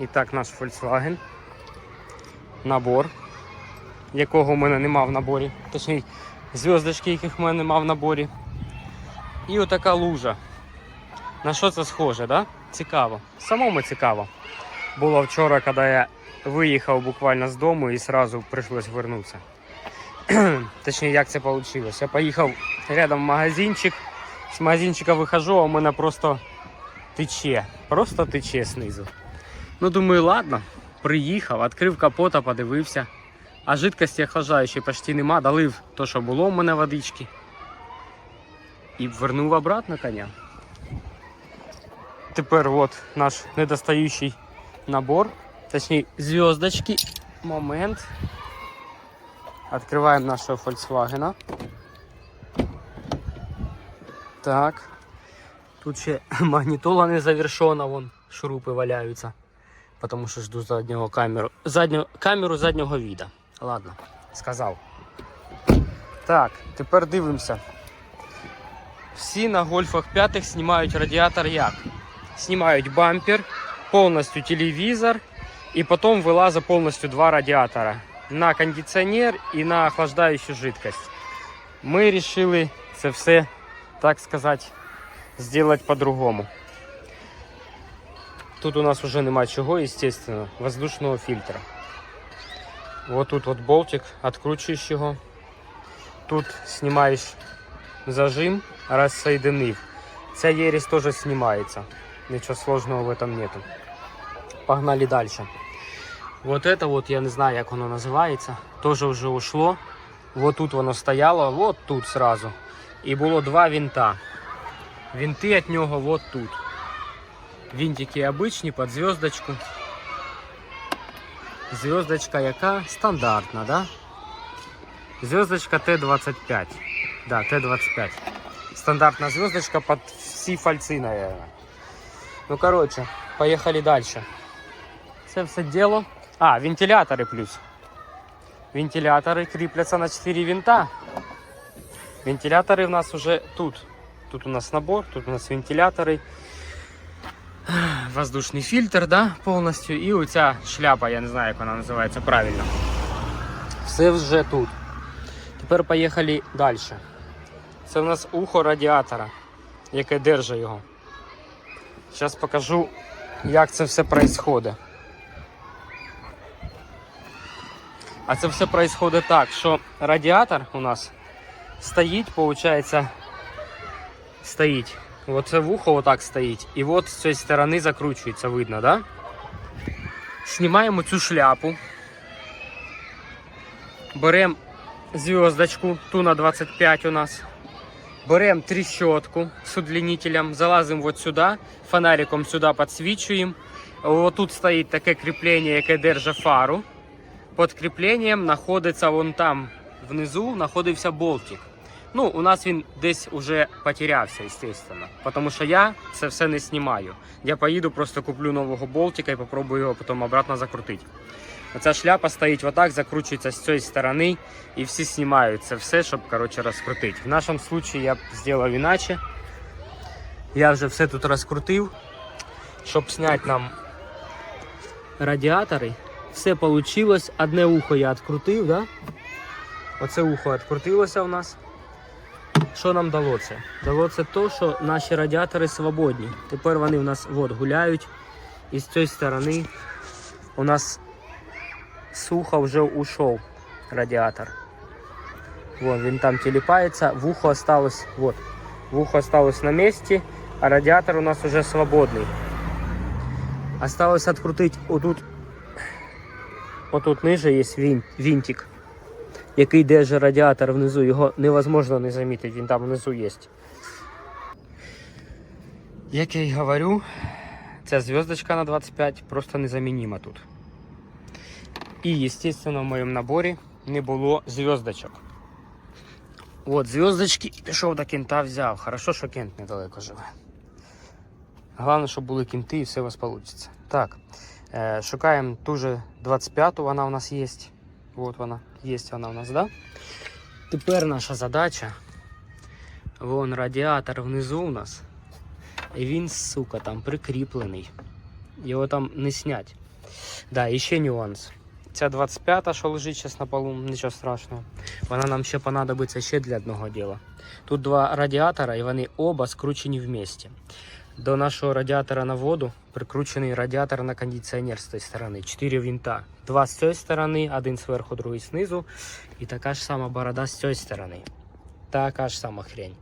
І так, наш Volkswagen. Набор, якого в мене нема в наборі. Точніше, зв'язочки, яких в мене нема в наборі. І отака лужа. На що це схоже, да? Цікаво. Самому цікаво. Було вчора, коли я виїхав буквально з дому і одразу прийшлось вернутися. Точніше, як це вийшло. Я поїхав рядом в магазинчик. З магазинчика вихожу, а у мене просто тече. Просто тече знизу. Ну, думаю, ладно, приїхав, відкрив капота, подивився. А жидкості охлаждаючої почти нема, долив то, що було у мене водички. І вернув обратно коня. Тепер от наш недостаючий набор, точніше зв'язочки. Момент. Открываем нашего Volkswagen. Так. Тут ще магнітола не завершена, вон шурупи валяються. Потому що жду заднього камеру. Задню, камеру заднього віда. Ладно, сказав. Так, тепер дивимося. Всі на гольфах п'ятих знімають радіатор як? Знімають бампер, повністю телевізор і потім вилазить повністю два радіатора на кондиціонер і на охлаждаючу жидкость. Ми вирішили це все, так сказати, зробити по-другому. Тут у нас уже нема чого, естественно, воздушного фильтра. Вот тут вот болтик, откручуєш його. Тут знімаєш зажим, розсоединив. Ця єресь теж знімається. Нічого сложного в этом нету. Погнали дальше. Вот это вот, я не знаю, як воно називається, тоже вже ушло. Вот тут воно стояло, вот тут сразу. І було два винта. Винти від нього вот тут. Винтики обичні під зв'язочку. Зв'язочка яка? Стандартна, да? Зв'язочка Т-25. Да, Т-25. Стандартна зв'язочка під всі фальці, наверное. Ну, короче, поехали дальше. Це все діло. А, вентилятори плюс. Вентилятори кріпляться на 4 винта. Вентилятори у нас уже тут. Тут у нас набор, тут у нас вентилятори. Воздушний фільтр, да, повністю. І оця шляпа, я не знаю, як вона називається правильно. Все вже тут. Тепер поїхали далі. Це у нас ухо радіатора, яке держить його. Зараз покажу, як це все відбувається. А це все відбувається так, що радіатор у нас стоїть, виходить, стоїть. Оце вухо отак стоїть. І от з цієї сторони закручується, видно, да? Знімаємо цю шляпу. Беремо зв'язочку, ту на 25 у нас. Беремо тріщотку з удлінителем, залазимо от сюди, фонариком сюди підсвічуємо. Ось тут стоїть таке кріплення, яке держить фару. Під кріпленням знаходиться вон там внизу знаходився болтик. Ну, у нас він десь уже потерявся, естественно. Тому що я це все не знімаю. Я поїду, просто куплю нового болтика і попробую його потім обратно закрутити. Оця шляпа стоїть отак, закручується з цієї сторони, і всі знімають це все, щоб коротше, розкрутити. В нашому випадку я б зробив іначе. Я вже все тут розкрутив, щоб зняти нам радіатори. Все вийшло. Одне ухо я відкрутив, да? Оце ухо відкрутилося у нас. Що нам дало це? Дало це те, що наші радіатори свободні. Тепер вони у нас от, гуляють. І з цієї сторони у нас сухо вже ушов радіатор. Вон він там телепається, вухо осталось, вот, вухо осталось на місці, а радіатор у нас уже свободний. Осталось відкрутити отут, отут ниже є вин- винтик який держить радіатор внизу, його невозможно не замітити, він там внизу є. Як я й говорю, ця зв'язочка на 25 просто незамінима тут. І, звісно, в моєму наборі не було зв'язочок. От, зв'язочки, пішов до кента взяв. Хорошо, що кент недалеко живе. Головне, щоб були кінти і все у вас вийде. Так, е, шукаємо ту же 25-ту, вона у нас є. Вот вона, є вона у нас, да? Тепер наша задача. Вон радіатор внизу у нас. І він, сука, там прикріплений. Його там не снять. Да, і ще нюанс. Ця 25-та, що лежить зараз на полу, нічого страшного. Вона нам ще понадобиться ще для одного діла. Тут два радіатора, і вони оба скручені в місті. До нашого радіатора на воду прикручений радіатор на кондиціонер з тієї сторони. Чотири винта. Два з цієї сторони, один зверху, другий знизу. І така ж сама борода з цієї сторони. Така ж сама хрень.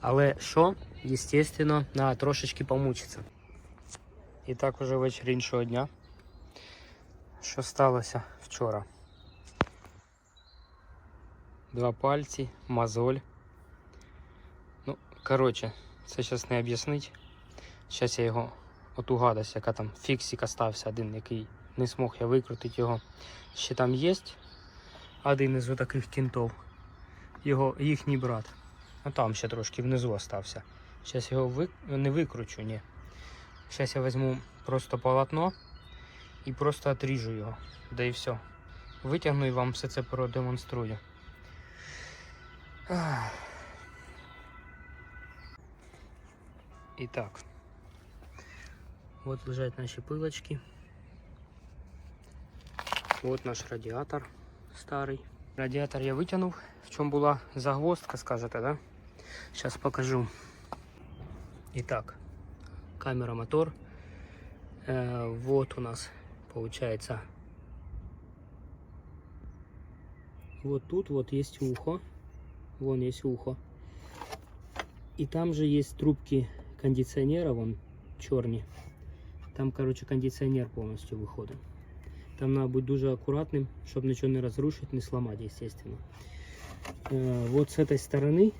Але що, естественно, треба трошечки помучитися. І так уже вечір іншого дня. Що сталося вчора? Два пальці, мозоль. Ну, коротше, це зараз не об'яснить. Зараз я його оту гадость, яка там фіксик остався один, який не змог я викрутити його. Ще там є один із отаких кінтов. Його їхній брат. А там ще трошки внизу остався. Зараз його ви... не викручу, ні. Зараз я візьму просто полотно і просто отріжу його. Да і все. Витягну і вам все це продемонструю. І так. Вот лежать наші пилочки. Вот наш радіатор старий. Радіатор я витягнув, в чому була загвоздка, скажете, да? Сейчас покажу. Итак, камера мотор. Э, вот у нас получается. Вот тут вот есть ухо. Вон есть ухо. И там же есть трубки кондиционера, вон черні. Там, короче, кондиціонер повністю виходить. Там треба бути дуже акуратним, щоб нічого не розрушити, не сломати, естественно. Э, вот с этой стороны,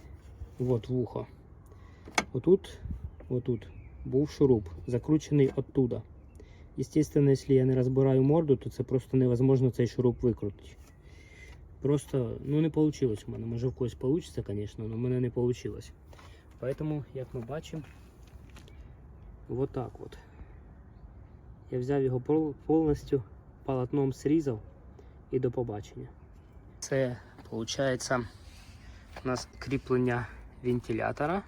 вот в ухо. Вот тут, вот тут був шуруп, закручений оттуда. Естественно, якщо я не розбираю морду, то це просто невозможно цей шуруп викрутити. Просто, ну не вийшло у мене. Може в когось вийде, звісно, але в мене не вийшло. Поэтому, як ми бачимо, вот так от. Я взяв його повністю полотном зрізав і до побачення. Це виходить у нас кріплення вентилятора.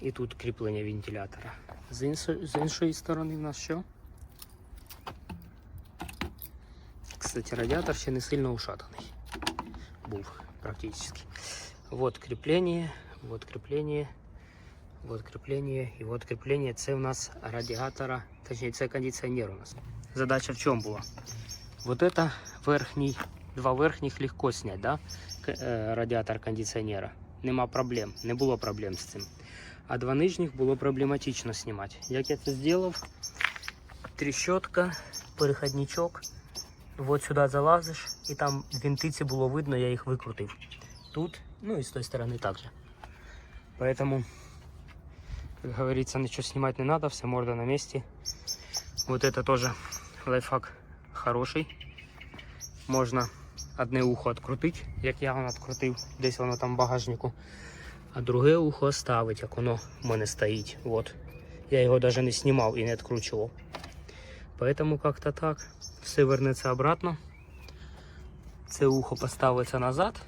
І тут кріплення вентилятора. З іншої, з іншої сторони в нас що? Кстати, радіатор ще не сильно ушатаний. Був практически. Вот крепление, вот крепление, вот крепление и вот крепление. Це у нас радіатора, точніше це кондиціонер у нас. Задача в чому була? Вот это верхній, два верхніх легко снять, да? К- е, радіатор кондиціонера. Нема проблем, не було проблем з цим. А два нижніх було проблематично знімати. Як я це зробив? Тріщотка, переходничок. Вот сюди залазиш, і там винтиці було видно, я їх викрутив. Тут, ну і з тої сторони також. Поэтому, как говорится, ничего снимать не надо, вся морда на месте. Вот это тоже лайфхак хороший. Можна одне ухо відкрутити, як я воно відкрутив, десь воно там в багажнику. А друге ухо оставить, як воно в мене стоїть. Вот. Я його навіть не знімав і не відкручував. Поэтому как-то так. Все вернеться обратно. Це ухо поставиться назад.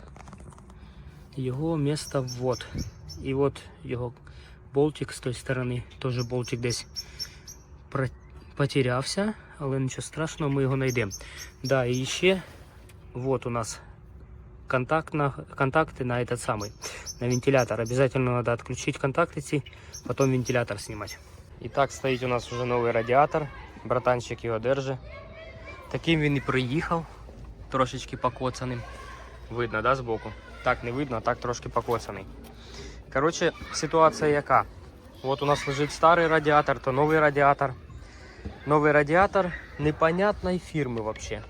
Його місто вот. І от його болтик з тої сторони. Теж болтик десь про- потерявся, але нічого страшного, ми його знайдемо. Да, і ще вот у нас контакт на, контакты на этот самый, на вентилятор. Обязательно надо отключить контакты ці, потом вентилятор снимать. І так стоїть у нас вже новий радіатор. Братанчик його держить. Таким він і приїхав, трошечки покоцаним. Видно, да, збоку? Так не видно, а так трошки покоцаний. Коротше, ситуація яка? От у нас лежить старий радіатор, то новий радіатор. Новий радіатор непонятної фірми взагалі.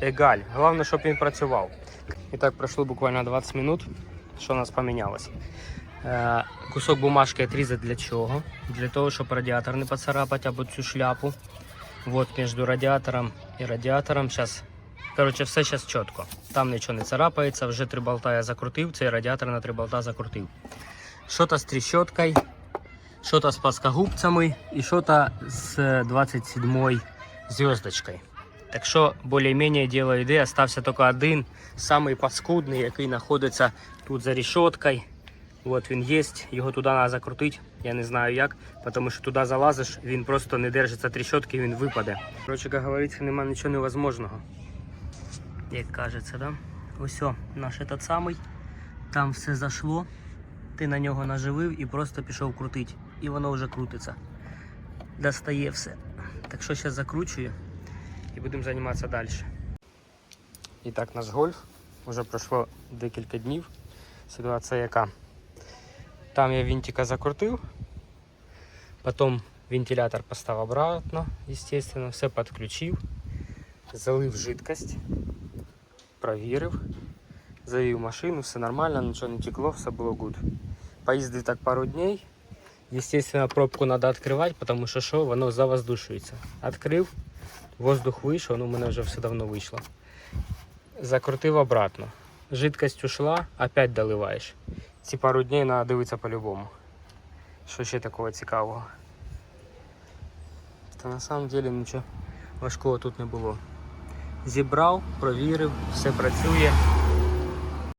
Егаль. Головне, щоб він працював. І так пройшло буквально 20 минут. Що у нас помінялось? Е, кусок бумажки отрізати для чого? Для того, щоб радіатор не поцарапати або цю шляпу. Вот между радіатором і радіатором зараз. Коротше, все зараз чітко. Там нічого не царапається, вже три болта я закрутив, цей радіатор на три болта закрутив. Що-то з тріщоткою, що-то з плоскогубцями і що-то з 27 зв'язочкою. Так що, більш-менш діло йде, остався тільки один, самий паскудний, який знаходиться тут за решеткою. От він є, його туди треба закрутити. Я не знаю як, тому що туди залазиш, він просто не держиться тріщотки, він випаде. Коротше, як говориться, нема нічого невозможного. Як кажеться, да? Ось наш этот самий. Там все зайшло. Ти на нього наживив і просто пішов крутити. І воно вже крутиться. Достає все. Так що зараз закручую і будемо займатися далі. І так, наш гольф. Уже пройшло декілька днів. Ситуація яка? Там я винтика закрутив, потім вентилятор поставив обратно, естественно, все підключив, залив жидкость, провірив, завів машину, все нормально, нічого не текло, все було good. Поїздив так пару днів. Естественно, пробку треба відкривати, тому що що, воно завоздушується. Відкрив, воздух вийшов, ну у мене вже все давно вийшло. Закрутив обратно. Жидкость ушла, опять доливаєш. Ці пару днів треба дивитися по-любому. Що ще такого цікавого? Та на самом деле нічого важкого тут не було. Зібрав, провірив, все працює.